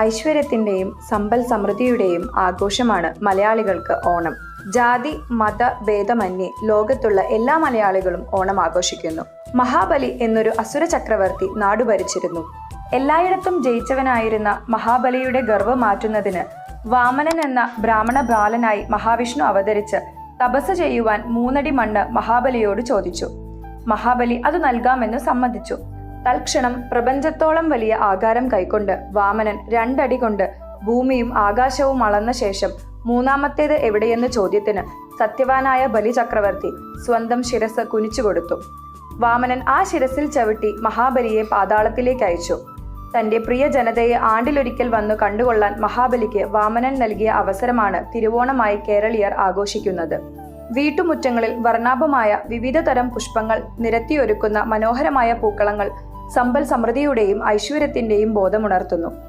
ഐശ്വര്യത്തിന്റെയും സമ്പൽ സമൃദ്ധിയുടെയും ആഘോഷമാണ് മലയാളികൾക്ക് ഓണം. ജാതി മത ഭേദമന്യേ ലോകത്തുള്ള എല്ലാ മലയാളികളും ഓണം ആഘോഷിക്കുന്നു. മഹാബലി എന്നൊരു അസുര ചക്രവർത്തി നാടു ഭരിച്ചിരുന്നു എല്ലായിടത്തും ജയിച്ചവനായിരുന്ന മഹാബലിയുടെ ഗർവ് മാറ്റുന്നതിന് വാമനൻ എന്ന ബ്രാഹ്മണ ബാലനായി മഹാവിഷ്ണു അവതരിച്ച് തപസ് ചെയ്യുവാൻ മൂന്നടി മണ്ണ് മഹാബലിയോട് ചോദിച്ചു. മഹാബലി അത് നൽകാമെന്ന് സമ്മതിച്ചു. തൽക്ഷണം പ്രപഞ്ചത്തോളം വലിയ ആകാരം കൈക്കൊണ്ട് വാമനൻ രണ്ടടി കൊണ്ട് ഭൂമിയും ആകാശവും അളന്ന ശേഷം മൂന്നാമത്തേത് എവിടെയെന്ന ചോദ്യത്തിന് സത്യവാനായ ബലി ചക്രവർത്തി സ്വന്തം ശിരസ് കുനിച്ചു കൊടുത്തു. വാമനൻ ആ ശിരസിൽ ചവിട്ടി മഹാബലിയെ പാതാളത്തിലേക്ക് അയച്ചു. തന്റെ പ്രിയ ജനതയെ ആണ്ടിലൊരിക്കൽ വന്നു കണ്ടുകൊള്ളാൻ മഹാബലിക്ക് വാമനൻ നൽകിയ അവസരമാണ് തിരുവോണമായി കേരളീയർ ആഘോഷിക്കുന്നത്. വീട്ടുമുറ്റങ്ങളിൽ വർണാഭമായ വിവിധ തരം പുഷ്പങ്ങൾ നിരത്തിയൊരുക്കുന്ന മനോഹരമായ പൂക്കളങ്ങൾ സമ്പൽ സമൃദ്ധിയുടെയും ഐശ്വര്യത്തിന്റെയും ബോധമുണർത്തുന്നു.